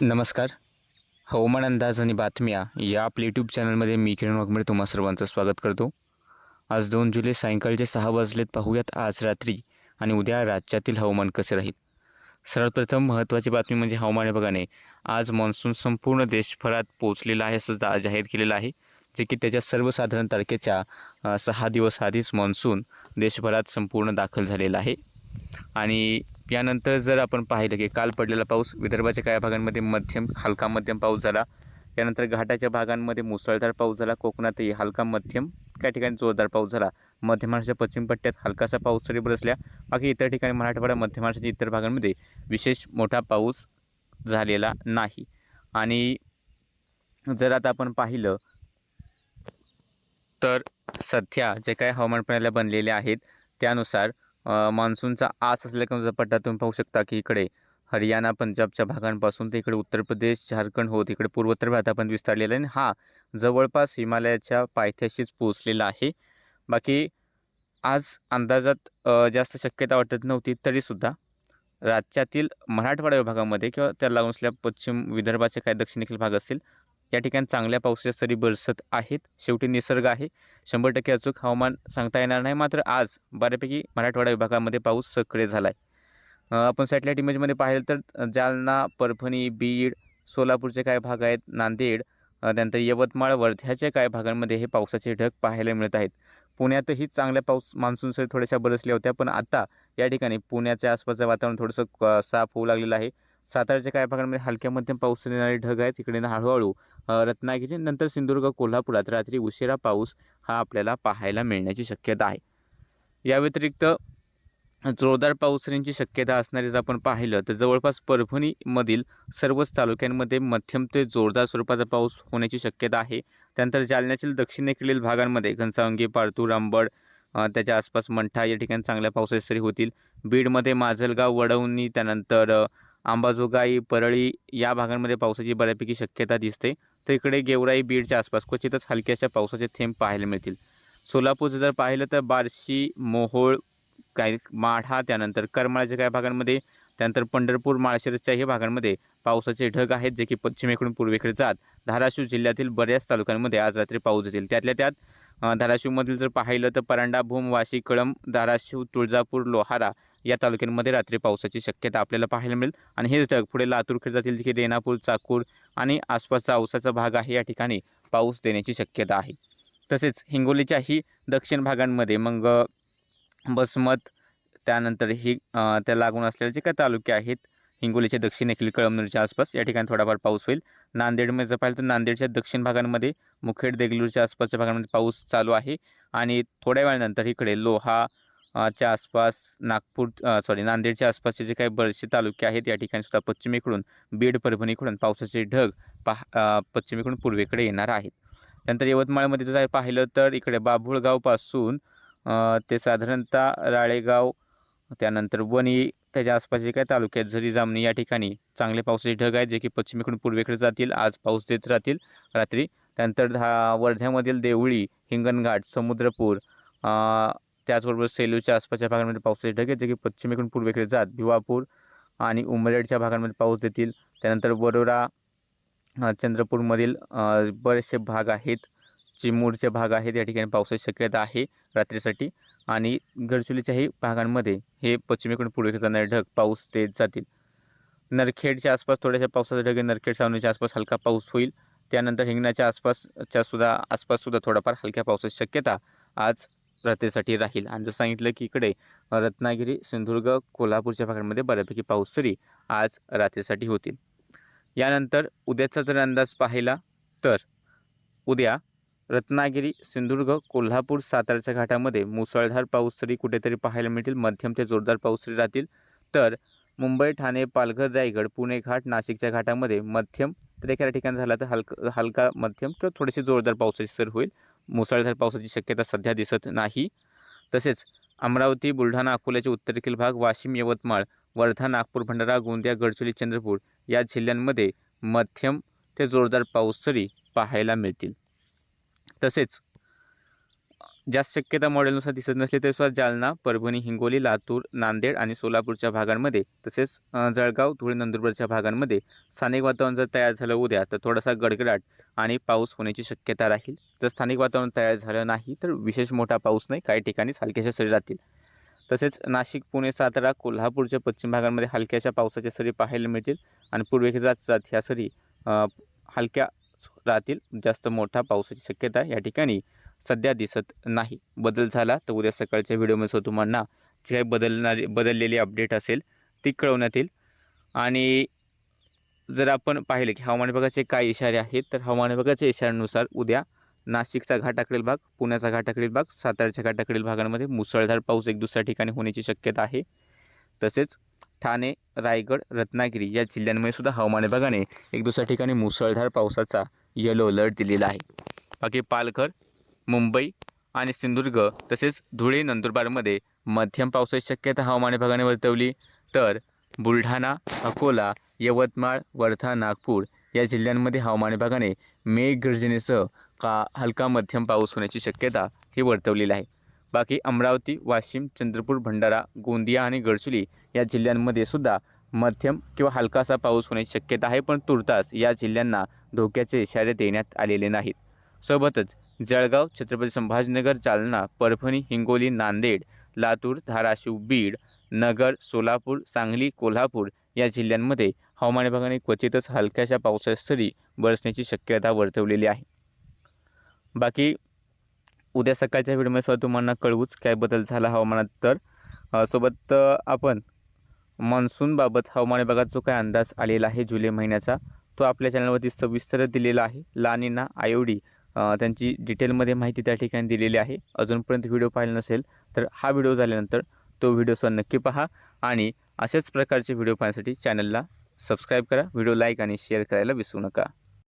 नमस्कार. हवामान अंदाज आणि बातम्या या आपल्या यूट्यूब चॅनलमध्ये मी किरण वाघमेडे तुम्हा सर्वांचं स्वागत करतो. आज दोन जुलै सायंकाळचे सहा वाजलेत. पाहूयात आज रात्री आणि उद्या राज्यातील हवामान कसे राहील. सर्वात प्रथम महत्त्वाची बातमी म्हणजे हवामान विभागाने आज मान्सून संपूर्ण देशभरात पोहोचलेला आहे असं जाहीर केलेलं आहे. जे की त्याच्या सर्वसाधारण तारखेच्या सहा दिवस आधीच मान्सून देशभरात संपूर्ण दाखल झालेला आहे. आणि यानंतर जर आपण पाहिलं की काल पडलेला पाऊस विदर्भाच्या काही भागांमध्ये मध्यम हलका मध्यम पाऊस झाला. यानंतर घाटाच्या भागांमध्ये मुसळधार पाऊस झाला. कोकणातही हलका मध्यम काही ठिकाणी जोरदार पाऊस झाला. मध्य महाराष्ट्राच्या पश्चिम पट्ट्यात हलकासा पाऊस तरी बरसल्या बाकी इतर ठिकाणी मराठवाडा मध्य महाराष्ट्राच्या इतर भागांमध्ये विशेष मोठा पाऊस झालेला नाही. आणि जर आता आपण पाहिलं तर सध्या जे काही हवामान प्रणाल्या बनलेल्या आहेत त्यानुसार मान्सूनचा आस असलेल्या पट्टा तुम्ही पाहू शकता की इकडे हरियाणा पंजाबच्या भागांपासून ते इकडे उत्तर प्रदेश झारखंड होत इकडे पूर्वोत्तर भारतापर्यंत विस्तारलेला आहे आणि हा जवळपास हिमालयाच्या पायथ्याशीच पोहोचलेला आहे. बाकी आज अंदाजात जास्त शक्यता वाटत नव्हती तरीसुद्धा राज्यातील मराठवाडा विभागामध्ये किंवा त्या लागून असल्या पश्चिम विदर्भाचे काही दक्षिणेकडील भाग असतील या ठिकाणी चांगल्या पावसाच्या सरी बरसत आहेत. शेवटी निसर्ग आहे. शंभर टक्के अचूक हवामान सांगता येणार नाही. मात्र आज बऱ्यापैकी मराठवाडा विभागामध्ये पाऊस सक्रिय झाला आहे आपण सॅटेलाईट इमेजमध्ये पाहिलं तर जालना परभणी बीड सोलापूरचे काही भाग आहेत. नांदेड त्यानंतर यवतमाळ वर्ध्याच्या काही भागांमध्ये हे पावसाचे ढग पाहायला मिळत आहेत. पुण्यातही चांगल्या पाऊस मान्सून सरी थोड्याशा बरसल्या होत्या. पण आता या ठिकाणी पुण्याच्या आसपासचं वातावरण थोडंसं क- साफ होऊ लागलेलं आहे. साताऱ्याच्या काही भागांमध्ये हलक्या मध्यम पाऊस येणारे ढग आहेत. इकडे हळूहळू रत्नागिरी नंतर सिंधुदुर्ग कोल्हापुरात रात्री उशिरा पाऊस हा आपल्याला पाहायला मिळण्याची शक्यता आहे. या व्यतिरिक्त जोरदार पावसाची शक्यता असणारी जर आपण पाहिलं तर जवळपास परभणीमधील सर्वच तालुक्यांमध्ये मध्यम ते जोरदार स्वरूपाचा पाऊस होण्याची शक्यता आहे. त्यानंतर जालन्यातील दक्षिणेकडील भागांमध्ये घनसावंगी पारतूर आंबड त्याच्या आसपास मंठा या ठिकाणी चांगल्या पावसाच्या सरी होतील. बीडमध्ये माजलगाव वडवणी त्यानंतर आंबाजोगाई परळी या भागांमध्ये पावसाची बऱ्यापैकी शक्यता दिसते. तर इकडे गेवराई बीडच्या आसपास क्वचितच हलक्याशा पावसाचे थेंब पाहायला मिळतील. सोलापूरचं जर पाहिलं तर बार्शी मोहोळ काही माढा त्यानंतर करमाळ्याच्या काही भागांमध्ये त्यानंतर पंढरपूर माळशिरसच्याही भागांमध्ये पावसाचे ढग आहेत जे की पश्चिमेकडून पूर्वेकडे जात. धाराशिव जिल्ह्यातील बऱ्याच तालुक्यांमध्ये आज रात्री पाऊस येतील. त्यातल्या त्यात धाराशिवमधील जर पाहिलं तर परांडा भूम वाशी कळंब धाराशिव तुळजापूर लोहारा या तालुक्यांमध्ये रात्री पावसाची शक्यता आपल्याला पाहायला मिळेल. आणि हे ढग पुढे लातूरकडे जातील तिथे रेणापूर चाकूर आणि आसपासचा औसाचा भाग आहे. या ठिकाणी पाऊस देण्याची शक्यता आहे. तसेच हिंगोलीच्याही दक्षिण भागांमध्ये मग बसमत त्यानंतर ही त्या लागून असलेले जे काही तालुके आहेत हिंगोलीच्या दक्षिणेकडील कळमनूरच्या आसपास या ठिकाणी थोडाफार पाऊस होईल. नांदेडमध्ये जर पाहिलं तर नांदेडच्या दक्षिण भागांमध्ये मुखेड देगलूरच्या आसपासच्या भागांमध्ये पाऊस चालू आहे. आणि थोड्या वेळानंतर इकडे लोहा च्या आसपास नागपूर सॉरी नांदेडच्या आसपासचे जे काही बरेचसे तालुके आहेत या ठिकाणी सुद्धा पश्चिमेकडून बीड परभणीकडून पावसाचे ढग पाह पश्चिमेकडून पूर्वेकडे येणार आहेत. त्यानंतर यवतमाळमध्ये जर पाहिलं तर इकडे बाभुळगावपासून ते साधारणतः राळेगाव त्यानंतर वणी त्याच्या आसपास जे काही तालुके आहेत झरी जामणी या ठिकाणी चांगले पावसाचे ढग आहेत जे की पश्चिमेकडून पूर्वेकडे जातील आज पाऊस देत राहतील रात्री. त्यानंतर धा वर्ध्यामधील देवळी हिंगणघाट समुद्रपूर त्याचबरोबर सेलूच्या आसपासच्या भागांमध्ये पावसाचे ढगे जे की पश्चिमेकडून पूर्वेकडे जात भिवापूर आणि उमरेडच्या भागांमध्ये पाऊस देतील. त्यानंतर वरोरा चंद्रपूरमधील बरेचसे भाग आहेत. चिमूरचे भाग आहेत. या ठिकाणी पावसाची शक्यता आहे रात्रीसाठी. आणि गडचिरोलीच्याही भागांमध्ये हे पश्चिमेकडून पूर्वेकडे जाणारे ढग पाऊस देत जातील. नरखेडच्या आसपास थोड्याशा पावसाचे ढगे नरखेड सावणीच्या आसपास हलका पाऊस होईल. त्यानंतर हिंगण्याच्या आसपासच्या सुद्धा आसपास सुद्धा थोडाफार हलक्या पावसाची शक्यता आज रात्रीसाठी राहील. आणि जर सांगितलं की इकडे रत्नागिरी सिंधुदुर्ग कोल्हापूरच्या भागांमध्ये बऱ्यापैकी पाऊस सरी आज रात्रीसाठी होतील. यानंतर उद्याचा जर अंदाज पाहिला तर उद्या रत्नागिरी सिंधुदुर्ग कोल्हापूर सातारच्या घाटामध्ये मुसळधार पाऊस सरी कुठेतरी पाहायला मिळतील. मध्यम ते जोरदार पाऊस सरी राहतील. तर मुंबई ठाणे पालघर रायगड पुणे घाट नाशिकच्या घाटामध्ये मध्यम तर एखाद्या ठिकाणी झाला तर हलका हलका मध्यम किंवा थोडीशी जोरदार पावसाची सर होईल. मुसळधार पावसाची शक्यता सध्या दिसत नाही. तसेच अमरावती बुलढाणा अकोल्याचे उत्तरेखील भाग वाशिम यवतमाळ वर्धा नागपूर भंडारा गोंदिया गडचिरोली चंद्रपूर या जिल्ह्यांमध्ये मध्यम ते जोरदार पाऊस सरी पाहायला मिळतील. तसेच जास्त शक्यता मॉडेलनुसार दिसत नसली तरी सुद्धा जालना परभणी हिंगोली लातूर नांदेड आणि सोलापूरच्या भागांमध्ये तसेच जळगाव धुळे नंदुरबारच्या भागांमध्ये स्थानिक वातावरण जर तयार झालं उद्या तर थोडासा गडगडाट आणि पाऊस होण्याची शक्यता राहील. जर स्थानिक वातावरण तयार झालं नाही तर विशेष मोठा पाऊस नाही काही ठिकाणी हलक्याशा सरी राहतील. तसेच नाशिक पुणे सातारा कोल्हापूरच्या पश्चिम भागांमध्ये हलक्याशा पावसाच्या सरी पाहायला मिळतील आणि पूर्वेकडे जात जात ह्या सरी हलक्या राहतील. जास्त मोठा पावसाची शक्यता या ठिकाणी सध्या दिसत नाही. बदल झाला तर उद्या सकाळच्या व्हिडिओमध्ये तुम्हाला जे काही बदलणारी बदललेली अपडेट असेल ती कळवण्यात येईल. आणि जर आपण पाहिले की हवामान विभागाचे काय इशारे आहेत तर हवामान विभागाच्या इशाऱ्यानुसार उद्या नाशिकचा घाटाकडील भाग पुण्याचा घाटाकडील भाग साताऱ्याच्या घाटाकडील भागांमध्ये मुसळधार पाऊस एक दुसऱ्या ठिकाणी होण्याची शक्यता आहे. तसेच ठाणे रायगड रत्नागिरी या जिल्ह्यांमध्ये सुद्धा हवामान विभागाने एक दुसऱ्या ठिकाणी मुसळधार पावसाचा येलो अलर्ट दिलेला आहे. बाकी पालघर मुंबई आणि सिंधुदुर्ग तसेच धुळे नंदुरबारमध्ये मध्यम पावसाची शक्यता हवामान विभागाने वर्तवली. तर बुलढाणा अकोला यवतमाळ वर्धा नागपूर या जिल्ह्यांमध्ये हवामान विभागाने मेघगर्जनेसह का हलका मध्यम पाऊस होण्याची शक्यता ही वर्तवलेली आहे. बाकी अमरावती वाशिम चंद्रपूर भंडारा गोंदिया आणि गडचुली या जिल्ह्यांमध्ये सुद्धा मध्यम किंवा हलकासा पाऊस होण्याची शक्यता आहे पण तुर्तास या जिल्ह्यांना धोक्याचे इशारे देण्यात आलेले नाहीत. सोबतच जळगाव छत्रपती संभाजीनगर जालना परभणी हिंगोली नांदेड लातूर धाराशिव बीड नगर सोलापूर सांगली कोल्हापूर या जिल्ह्यांमध्ये हवामान विभागाने क्वचितच हलक्याशा पावसाच्या सरी बरसण्याची शक्यता वर्तवलेली आहे. बाकी उद्या सकाळच्या व्हिडिओमध्ये सुद्धा तुम्हाला कळवूच काय बदल झाला हवामानात तर सोबत आपण मान्सूनबाबत हवामान विभागात जो काय अंदाज आलेला आहे जुलै महिन्याचा तो आपल्या चॅनलवरती सविस्तर दिलेला आहे. लानिना आयोडी त्यांची डिटेलमध्ये माहिती त्या ठिकाणी दिलेली आहे. अजूनपर्यंत व्हिडिओ पाहिला नसेल तर हा व्हिडिओ झाल्यानंतर तो व्हिडिओसह नक्की पहा आणि अशाच प्रकारचे व्हिडिओ पाहण्यासाठी चॅनलला सबस्क्राईब करा. व्हिडिओ लाईक आणि शेअर करायला विसरू नका.